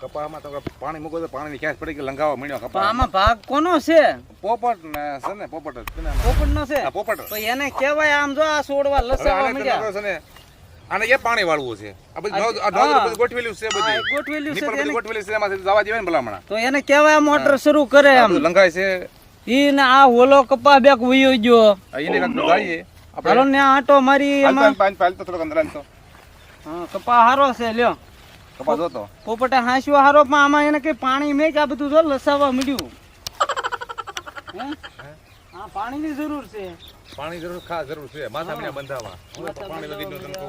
કપામાં તો પાણી મૂકો તો પાણીની ખેંચ પડી કે લંગાવા મળ્યો કપા આમાં ભાગ કોનો છે? પોપટ ને છે ને પોપટ. પોપટ નો છે? પોપટ તો એને કહેવાય આમ જો આ છોડવા લસાવા મળ્યા છે ને આને એ પાણી વાળવું છે. આ બધી નોંધ- ગોઠવેલી છે બધી. ગોઠવેલું છે બધી ગોઠવેલી છે એમાં જવા દેવાય ને ભલામણા. તો એને કહેવાય મોટર શરૂ કરે એમ. લંગાય છે. ઈ ને આ હોલો કપા બેક વયો ગયો. એને કાંઈક ગાઈએ હાલો ને આટો મારી એમાં. પાંચ પાંચ તો થોડો અંદર તો. હા, કપા હારો છે લ્યો. કપા જોતો. પોપટે હાંસ્યો હારો પણ આમાં એને કઈ પાણી મેં આ બધું જો લસાવા મળ્યું. હે? હા પાણીની જરૂર છે. પાણી જરૂર ખાસ જરૂર છે. માથા મને બંધાવા. પાણી વગરનું તનકો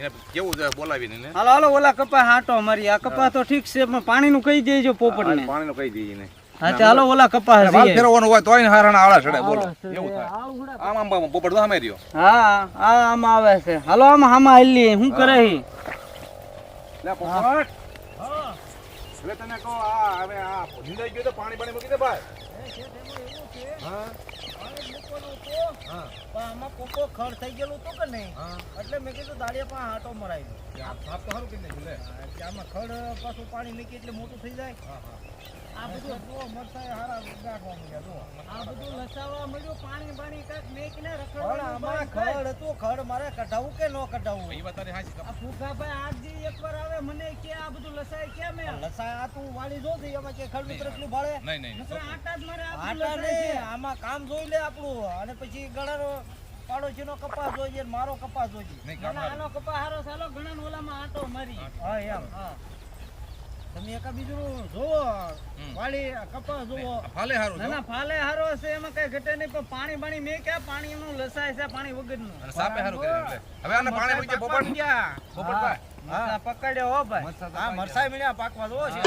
એને કેવું છે બોલાવીને ને હાલો હાલો ઓલા કપા હાટો મારી આ કપા તો ઠીક છે પણ પાણીનું કહી દેજો પાણી નું કહી દઈએ ને હા ચાલો ઓલા કપા વાલ જઈએ. ફેરવવાનું હોય તોય ને હારાના આળા ચડે બોલો. એવું થાય. આમ આમ પોપટ તો સામે રહ્યો. હા આ આમાં આવે છે. હાલો આમાં હામા હાલી શું કરે હી? લે પોપટ. એટલે તને કહો આ હવે આ નિંદાઈ ગયો તો પાણી પાણી મૂકી દે ભાઈ. હા. હા. આમાં કોકો ખડ થઈ ગયેલું હતું કે નહીં? એટલે મેં કીધું દાળિયા પણ હાટો મરાવી સાફ તો સારું કીધું આમાં ખડ પાછું પાણી મૂકી એટલે મોટું થઈ જાય. હા હા. આ બધું જુઓ મરસાય હારા ગાંઠવા મળ્યા જુઓ. આ બધું લસાવા મળ્યું પાણી પાણી કાંઈક મેકીને રખડવાનું આમાં ખડ હતું ખડ મારે કઢાવું કે ન કઢાવું? એ વાત હાજી આ આ ફૂફાભાઈ આજથી એકવાર આવે મને કે આ બધું લસાય કેમ એમ? લસાય આ તું વાળી જો છે એમાં કે ખડ મિત્ર એટલું ભાડે નહીં નહીં આટા જ મારે આટા ને આમાં કામ જોઈ લે આપણું. અને પછી ગળાનો પાડોશીનો કપાસ જોઈએ મારો કપાસ જોઈએ. આનો કપાસ હારો સાલો ઘણા ઓલામાં આટો મારી. હા એમ. હા. તમે એકા બીજું જોવો વાળી કપાસ જોવો ફાલે હારો ના ના ફાલે હારો છે એમાં કઈ ઘટે નહીં પણ પાણી પાણી મેં ક્યાં પાણી નું લસાય છે પાણી વગરનું સાપે હારો કર્યું એટલે હવે આને પાણી મૂકી દે ગયા પોપટ ભાઈ. મરચાં પકડ્યો હો ભાઈ. હા પકડ્યા. મીણ્યા પાકવા જોવો છે.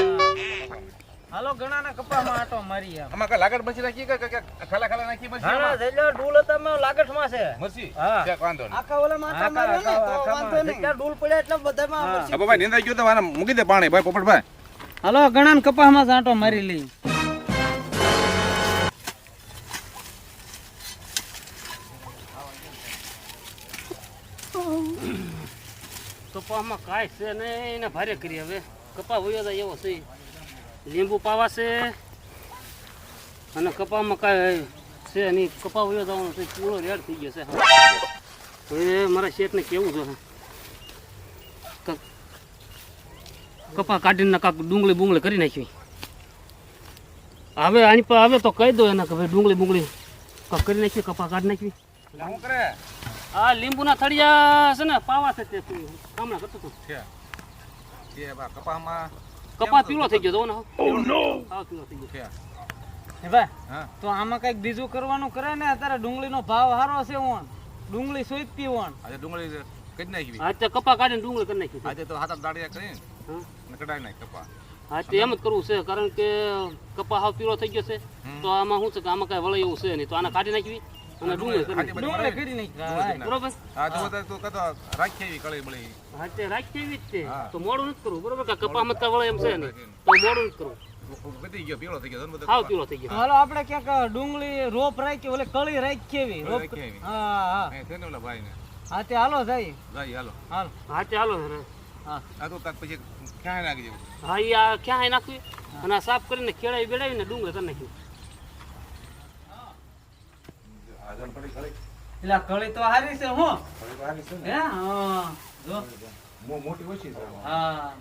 હાલો ઘણા ના કપામાં આટો મારી આમાં કઈ લાગટ બચી રાખી કે કે ખાલા ખાલા નાખી બચી હા જેલો ડૂલ હતા મે લાગટમાં છે. મરચી? હા. છે વાંધો નહીં. આખા ઓલા માથા માર્યો ને તો વાંધો નહીં. ડૂલ પડ્યા એટલે બધા માં હવે ભાઈ નિંદાઈ ગયો તો આને મૂકી દે પાણી ભાઈ પોપટ ભાઈ હાલો ઘણા કપાસમાં સાંટો મારી લઈ. કપામાં કાંઈ છે નહીં, એને ભારે કરી હવે. કપા વયો જાય એવો છે. લીંબુ પાવા છે અને કપામાં કાંઈ છે નહીં. કપા વયો જવાનો છે, પૂરો રેડ થઈ ગયો છે. હવે મારા શેઠને કેવું છે ક- કપા કાઢીને કાંક ડુંગળી બુંગળી કરી નાખી. હવે આની પર હવે તો કહી દો એને કે ભાઈ ડુંગળી બુંગળી કાંક કરી નાખી કપા કાઢી નાખી. આ લીંબુ ના આ લીંબુના થળિયા છે ને પાવા છે તે હમણાં કરતો હતો કપામાં કપા પીળો થઈ ગયો તો ને પીળો થઈ ગયો. છે. ભાઈ તો આમાં કંઈક બીજું કરવાનું કરે ને અત્યારે ડુંગળીનો ભાવ સારો છે ઓન ડુંગળી સોઈતી ઓન આજે ડુંગળી કઈ નાખી. આ કપા કાઢીને ડુંગળી કરી નાખી. આજે તો હાથ દાડિયા કરીને. હા. ને નાખ કપા. હા તો એમ જ કરવું છે કારણ કે કપા હાવ પીળો થઈ ગયો છે તો આમાં શું છે કે આમાં કાંઈ વળે એવું છે નહીં તો આને કાઢી નાખવી અને ડુંગળી કરી આજે નાખવી. બધી ડુંગળી કરી નાખી. ડુંગળી કરી નાખ. બરોબર? હા તો બધા તો કતો રાખી કળી બળી. હા તે રાખી જ છે તો મોડું નથી કરવું બરોબર? કે કપામાં કાંઈ વળે એમ છે નહીં. તો મોડું નથી કરવું. બધી ગયો પીળો થઈ ગયો બધો હાવ પીળો થઈ ગયો. હાલો આપણે ક્યાંક ડુંગળી રોપ રાખી ઓલે કળી રાખી રોપ. હા હા. એ ઓલા ભાઈને. હા તે હાલો જાય જાય હાલો. હાલ. હા તે હાલો. હા. તો કાક પછી ક્યાંય નાખી દેવું? હા એ આ ક્યાં નાખવી અને આ સાફ કરીને ખેડાવી બેડાવીને ડુંગર કરી નાખ્યું. એટલે કળી તો હારી છે હું. મોટી ઓછી છે. હા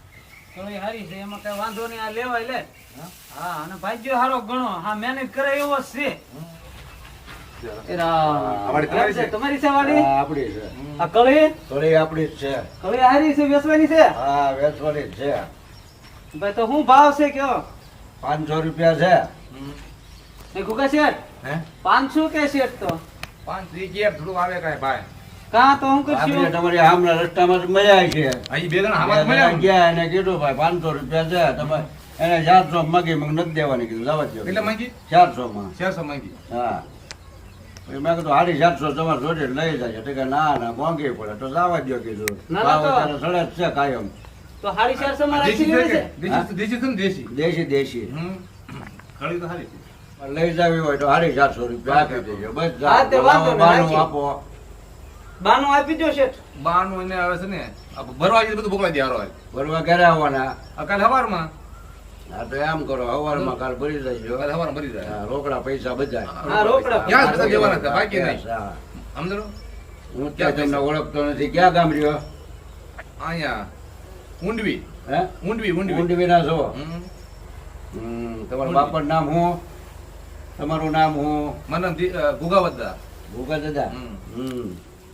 કળી હારી છે એમાં કઈ વાંધો નહીં આ લેવાય લે. હા? અને ભાગ્યો હારો ગણો હા મહેનત કરે એવો જ છે તમારી છે? વાડી? હા, છે. આ કળી? કળી આપણી છે. કળી હારી છે વેચવાની છે? હા વેચવાની છે. ભાઈ તો શું ભાવ છે કયો? પાંચસો રૂપિયા છે. એ ગુગા શેઠ? હે? પાંચસો કે શેઠ તો? પાંચ દી થોડું આવે કાંઈ ભાઈ. કાં તો હું કરશું? તમારી આમના રસ્તામાં મળ્યા છે. અહીં બે જણા આમાં મળ્યા ગયા એને કીધું ભાઈ પાંચસો રૂપિયા છે. તમે એને ચારસો માંગી મને નથી દેવાની કીધું જવા દો. એટલે માંગી? ચારસો માં. ચારસો માંગી. હા. મેં કીધું સાડી સાતસો તમારે જોડે લઈ જાય. તો કે ના ના મોંઘી પડે. તો જવા દો કીધું. ભાવ અત્યારે સડે જ છે કાયમ. તો હારી ચારસો માં રાખી દેશી? દેશી દેશી ખડી તો હારી. લઈ જાવી હોય તો સાડી ચારસો રૂપિયા આપી દેજો બસ બાનું આપો. બાનું આપી દો શેઠ. બાનું એને આવે છે ને ભરવા બધું મોકલાઈ દે હારો ભરવા ક્યારે આવવાના? કાલે હવારમાં. હા તો એમ કરો હવારમાં કાલ ભરી દેજો. કાલે હવારમાં ભરી જાય રોકડા પૈસા બધા હા, રોકડા. ક્યાં બધા દેવાના હતા, બાકી નહીં. હા. સમજો હું ત્યાં તમને ઓળખતો નથી? ક્યાં ગામ રહ્યો? અહીંયા ઊંડવી. હે? ઊંડવી ઊંડવી. ઊંડવી ના છો? હમ. હમ, તમારા નામ હું તમારું નામ હું મને ભૂગા દી- અ, દાદા હમ. હમ.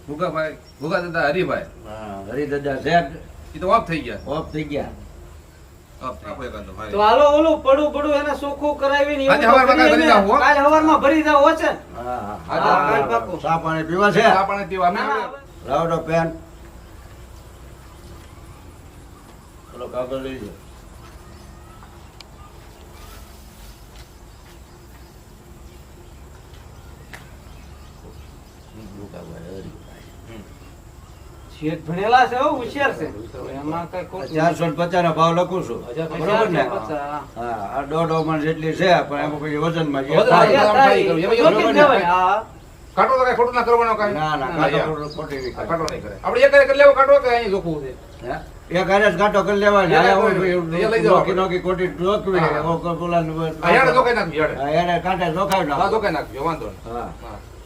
ગુગાભાઈ ગુગા દાદા હરિભાઈ. હા હરી દાદા શેઠ એ તો ઓફ થઈ ગયા. ઓફ થઈ ગયા ઓફ થઈ ગયા એકાદો ભાઈ. તો હાલો ઓલું પડું પડું એને ચોખ્ખું કરાવીને એવું આજે હવારમાં ભરી ને. જાઓ, હો. કાલ હવારમાં ભરી જાવ હો છે? હા હા હા, હા, કાલ હા. પાક્કું. ચા પાણી પીવા છે? પાણી પીવા ના, ના, પેન. કાગળ લઈ જાઓ શેઠ ભણેલા છે હોશિયાર છે એમાં કઈ ખોટું ચારસો ને પચાસ ના ભાવ લખું છું બરોબર ને હા. હા દોઢ ઓમણ જેટલી છે પણ એમાં પછી વજન બરોબર ને? જવાય, હા. કાંટો તો કાંઈ ખોટું ના કરવાનો કાંઈ. ના ના કાંટો ખોટી નહીં કાંટો નહીં કરે. આપણે એક કરી લેવો કાંટો કે અહીં જોખવું છે એક હારે કાંટો કરી લેવાનો. હારે નોકી નોકી ખોટી જોખવી. હા. ઓ પેલાનું બસ. આ યાર જોકાઈ નાખજો, યાર. કાંટા જોખાવી હા, નાખો. નાખજો, વાંધો હા.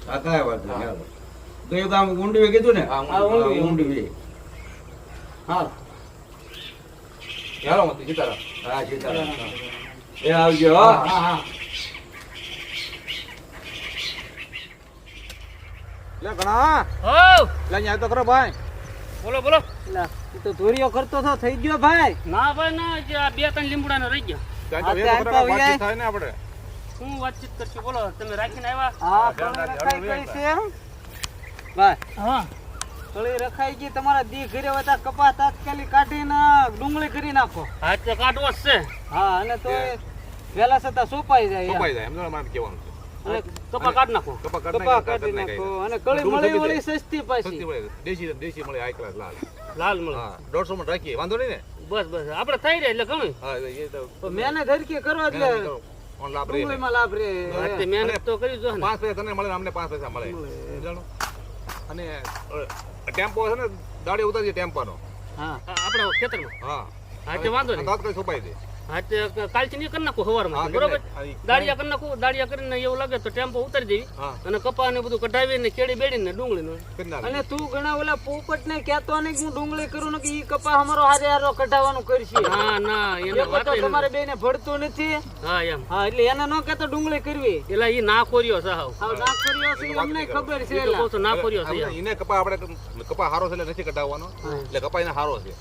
આ કાંઈ વાત નહીં. કયું કામ ઊંડવી કીધું ને? ઊંડવી. ઊંડવી. હા, ઊંડવી મતી, સીતારામ. હા સીતારામ. એ આવજો હા, હા. લે, ઘણા. હો. લે, અહીંયા તો ખરો ભાઈ. બોલો બોલો. લા, તો ધોરીઓ કરતો તો થઈ ગયો ભાઈ. ના ભાઈ ના બે ત્રણ લીંબુડાનો રહી ગયા. થાય ને આપણે. હું વાતચીત કરશું? બોલો તમે રાખીને આવ્યા? હા છે ભાઈ હા. કળી રખાઈ ગઈ તમારા દી ઘરે હોય તો તાત્કાલિક કાઢીને ડુંગળી કરી નાખો. હા તે કાઢવો જ છે. હા અને તો એ વહેલા સોપાઈ જાય યાર. જાય, એમ તો મારે કહેવાનું છે. કપા કાઢ નાખો. કપા કાઢી કપા નાખી, કાઢી કાઢી નાખો. અને કળી મળી વળી સસ્તી સસ્તી પાછી દેશી દેશી મળે હાઈ ક્લાસ લાલ. લાલ મળે. હા દોઢસો માં રાખીએ વાંધો નહીં ને? બસ બસ. આપણે થઈ રહે એટલે ઘણું હા એ તો તો મહેનત હરકી એટલે લાભ રહે. લાભ હા, મહેનત તો કરી જો પાંચ પૈસા તને મળે અમને પાંચ પૈસા મળે. જાણો અને ટેમ્પો છે ને દાડે ઉતારીએ ટેમ્પાનો. હા. આપણા ખેતરમાં. હા. હા તે વાંધો નહીં. તાત્કાલિક સોપાઈ દે. કાલથી નહીં કરી નાખું હા, સવારમાં બરોબર? દાળિયા કરી નાખું દાળિયા કરીને એવું લાગે તો ટેમ્પો ઉતારી દેવી અને કપા ને બધું કઢાવીને કેળી બેડીને ડુંગળીનું. કરી અને તું ઘણા ઓલા પોપટ ને કહેતો નહીં હું ડુંગળી કરું ને કે ઈ કપા અમારો હારે હારો કઢાવવાનું કરશે. હા ના એને તમારે બે ને ભળતું નથી. હા એમ. હા એટલે એને ન કહેતો ડુંગળી કરવી. એટલે ઈ ના ખોર્યો સાવ હાવ. ના કર્યો છે અમને ખબર છે એટલે ના ખોર્યો છે એને કપા આપણે કપા હારો છે એટલે નથી કઢાવવાનો. એટલે કપા એને હારો છે.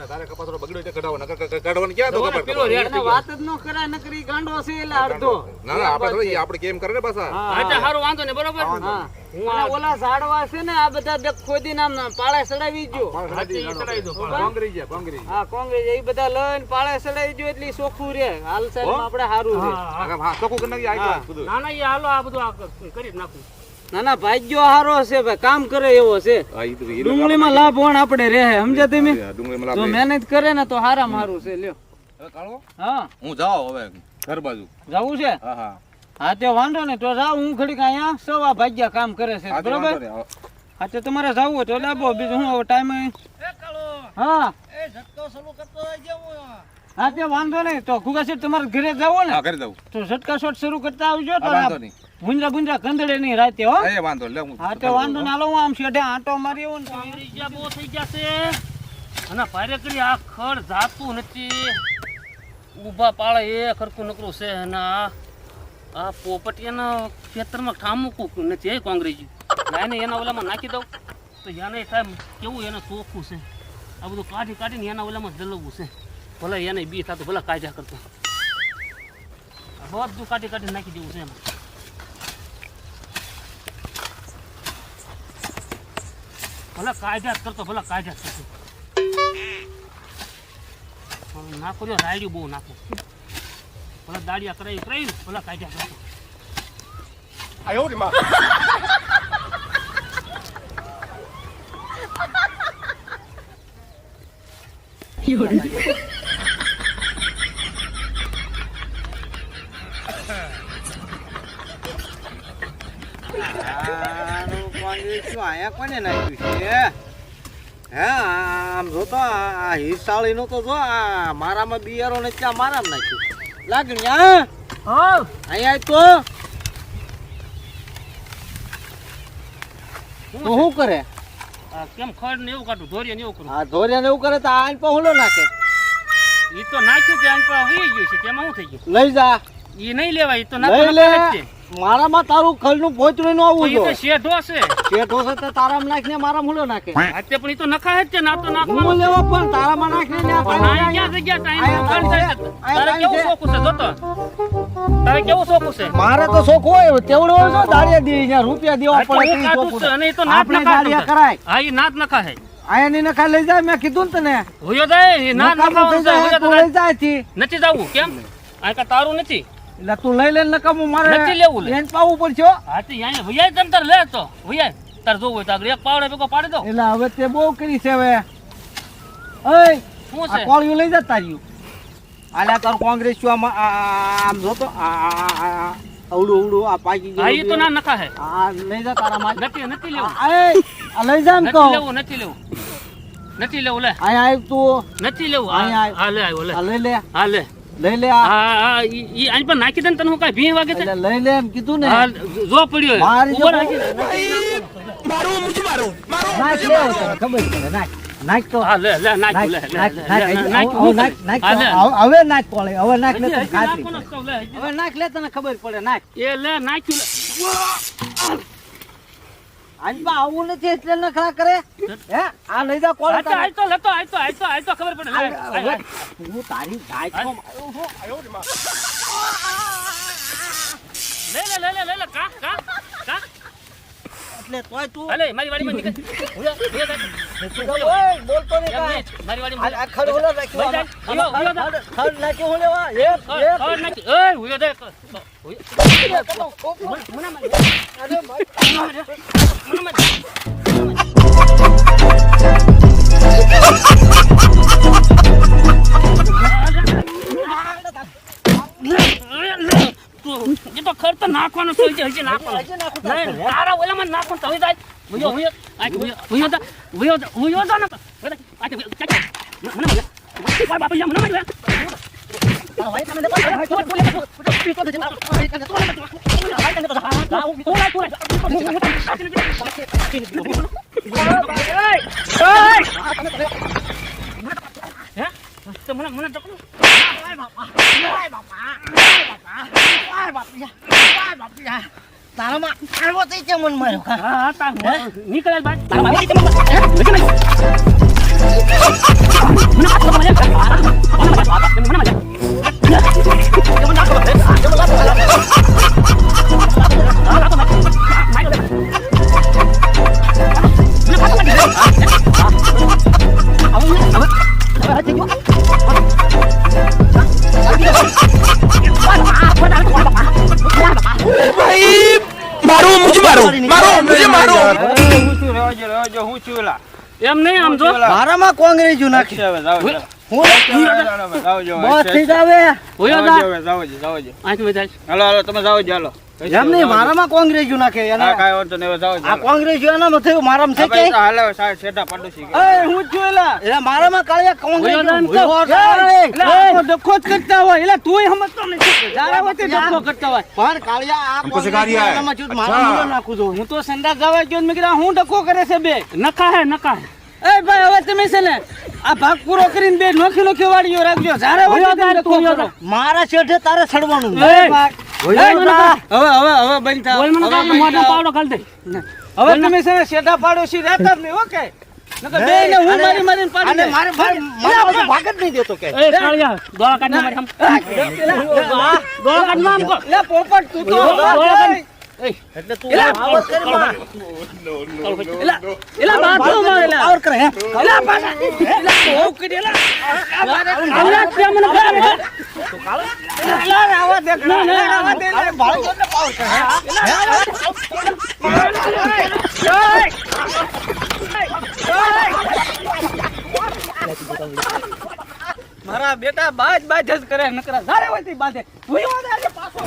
અને તારે કપા બગડ્યો છે કઢાવવાનો નકર ક- ક્યાં તો તો પેલો રેડ વાત જ ન કરાય નકરી ગાંડો છે એટલે અડધો. ના ના આપણે આપણે કેમ કરે ને પાછા? હા. તે હારું વાંધો નહીં બરોબર? હા. અને ઓલા ઝાડવા છે ને આ બધા દેખ ખોદીને આમ પાળે ચડાવી જો. હા તે દો કોંગરી ગયા કોંગરી. હા કોંગ્રેસ એ બધા લઈને પાળે ચડાવી જો એટલે સોખું રે હાલ આપણે સારું રે હા, હા. હા કરી નાખી હાઈ બધું. ના ના એ હાલો આ બધું આ કરી નાખું. ના ના ભાગ્યો હારો છે ભાઈ કામ કરે એવો છે. ડુંગળીમાં લાભ વણ આપણે રહે સમજે તમે? જો મહેનત કરે ને તો હારા મારું છે લ્યો. હવે હા. હું જાઉં હવે ઘર બાજુ. જવું છે? હા હા. હા તે વાંધો ને તો જાવ હું ઘડીક અહીંયા સવા ભાગ્યા કામ કરે છે બરોબર? હા. તો તમારે જવું હોય તો લાભો બીજું હું. ટાઈમ હા હા તે વાંધો નહીં તો ખુગા તમારે ઘરે જવો ને? ઘરે જવું તો ઝટકા શોટ શરૂ કરતા આવજો તો ગુંજરા ગુંજરા કંદડે નહીં રાતે હો? એ વાંધો. લે હું હા તો વાંધો ના લો હું આમ શેઢે આંટો મારી હું ને ગયા બો બહુ થઈ ગયા છે. અને ભારે કરી આ ખડ જાતું નથી. ઊભા પાળે એ ખરકું નકરું છે અને આ આ પોપટિયાના ખેતરમાં ઠામું નથી એ કોંગ્રેજી લાઈને એના ઓલામાં નાખી દઉં. તો એને થાય કેવું એને ચોખ્ખું છે? આ બધું કાઢી કાઢીને એના ઓલામાં જલવવું છે. ભલે એને બી થતું ભલે કાયદા કરતો. બધું કાઢી કાઢી નાખી દેવું છે એમાં. ભલે કાયદા કરતો ભલે કાયદા કરતો. નાખો જો રાયડ્યું બહુ નાખો. ભલે દાડિયા કરાવી કરાવી ભલે કાયદા કરતો. કોંગ્રેસ શું આયા કોને નાખ્યું છે હે? આમ જો તો આ હિસાળીનું તો જો આ મારામાં બિયારો ને ત્યાં મારામાં નાખ્યું. લાગણી હા? હા. અહીંયા તો. તો શું કરે? કેમ ખડ ને એવું કાઢું? ધોરિયા ને એવું કરું? આ ધોરિયા ને એવું કરે તો આને પહોળો નાખે. ઈ તો નાખ્યું કે આન વહી ગયું છે તેમાં શું થઈ ગયું? લઈ જા. ઈ નહીં લેવાય ઈ તો નાખો લે. મારામાં તારું ખલનું પોચરું ન આવવું જોઈએ શેઠો છે શેઠો છે તે તારામાં નાખીને મારા મૂળો નાખે. તે પણ તો નખાય જ છે ના તો હું નાખવાનું લેવો પણ તારામાં નાખીને ક્યાં જગ્યા. તારે કેવું શોખું છે જોતો? તારે કેવું શોખ છે મારે તો શોખ હોય તેવડો હોય તો દાળિયા દી અહીંયા રૂપિયા દેવા પડે હું અને એ તો નાત નખા કરાય. હા એ નાત નખાય. આયા ની નખા લઈ જાય મેં કીધું ને તને. હોયો જાય નાત તો લઈ જાય નથી જવું કેમ? આ તારું નથી? એટલે તું લઈ લે નકામું મારે નથી લેવું લે. એને પાવું પડશે હો. હા તે અહીંયા ભૈયા તમ તાર લે તો. ભૈયા તાર જોવું હોય તો આગળ એક પાવડે ભેગો પાડી દો. એટલે હવે તે બહુ કરી છે હવે. ઓય શું આ છે? કોળિયું લઈ જા તાર્યું આલા તાર કોંગ્રેસ છો આમ આ- આ- આમ જોતો તો આ- આ- આ અવડું અવડું આ પાકી ગયો ઈ તો ના ના નખાય આ લઈ જા તારા માં નથી નથી લેવું. આ આ લઈ જા ને નથી લેવું નથી લેવું. નથી લેવું લે. અહીંયા આય તું. નથી લેવું. અહીંયા હા હા, લે આવ્યો લે. આ લઈ લે. હા લે. લઈ લે આ. ઈ ઈ પર નાખી દે ને તને હું કઈ ભીં વાગે છે? લઈ લે એમ કીધું ને. જો પડ્યો. મારી ઊભો જો- રાખી દે. નાખ લે ખબર છે નાખ. નાખ તો. હા લે લે નાખ લે નાખ નાખ નાખ, હવે નાખ નાખ હવે- નાખ કોળે હવે નાખ લે તને ખાતરી પડે. હવે નાખ લે તને ખબર પડે નાખ. એ લે નાખ્યું બા આવું નથી એટલે નખરા કરે? હે? આ લઈ જા કોલ તો આય તો લેતો આય તો આય તો આય તો ખબર પડે. હું તારી ગાય લે લે લે લે લે કા કા કા? એટલે તોય તું અલે મારી વાડીમાં નીકળ. ઉયા, ઉયા ઓય, બોલતો નહીં એમ કાંઈ. મારી વાડીમાં આ- આ ખડ ઓલો રાખ્યો ઉયો, ઉયો ખડ- નાખ્યો હું લેવા? એ એ ખડ નાખી. ઓય ઉયો દે. મને- મને. મને મારી. તું, એ તો ખડ તો નાખવાનું છે, હજી- હજી 快走一走。不要不要，哎，不要不要的，不要的，不要的，那个，不要的，哎，不要，加油，没那么远，我这块吧不一样，没那么远。来了吗？આવ્યો તે કેમ મન માર્યો? હા, હા, તાર નીકળે બાદ. માં કોંગ્રેસ જુ નાખી. હવે જાવ. હું બસ તો સંડા હું ડખો કરે છે બે? નખા હે નખા એ ભાઈ હવે તમે છે ને આ ભાગ પૂરો કરીને બે નોખી નોખી વાળીઓ રાખજો. જારે મારા શેઠે તારે. કહો. હવે હવે હવે બંધ થા. પાવડો ઘાલ દે હવે તમે છે ને શેઠા પાડોશી રહેતા જ નહીં ઓકે નકર બેયને હું અને- મારી મારીને પાડી અને દે. મારે ભાઈ- મારા બાજુ ભાગ જ નહીં દેતો કે. એ સાળિયા દોડા કાઢ ના. મારી આમ. દોડા કાઢ ના. આમ કહો. લે પોપટ તું તો. એટલે તું આવત કરી માં. એલા બાથરૂમમાં એલા. આવર કરે હે? એલા પાછા. એલા બહુ કરી એલા. એલા તે મને ખબર છે. એલા આવા દે ના, ના, આવા દે લે ભાઈ એટલે પાવર કરે હે? મારા બેટા બાજ બાજ જ કરે નકરા ઝાડે હોય તે બાંધે. ભૂયો આજે પાછો.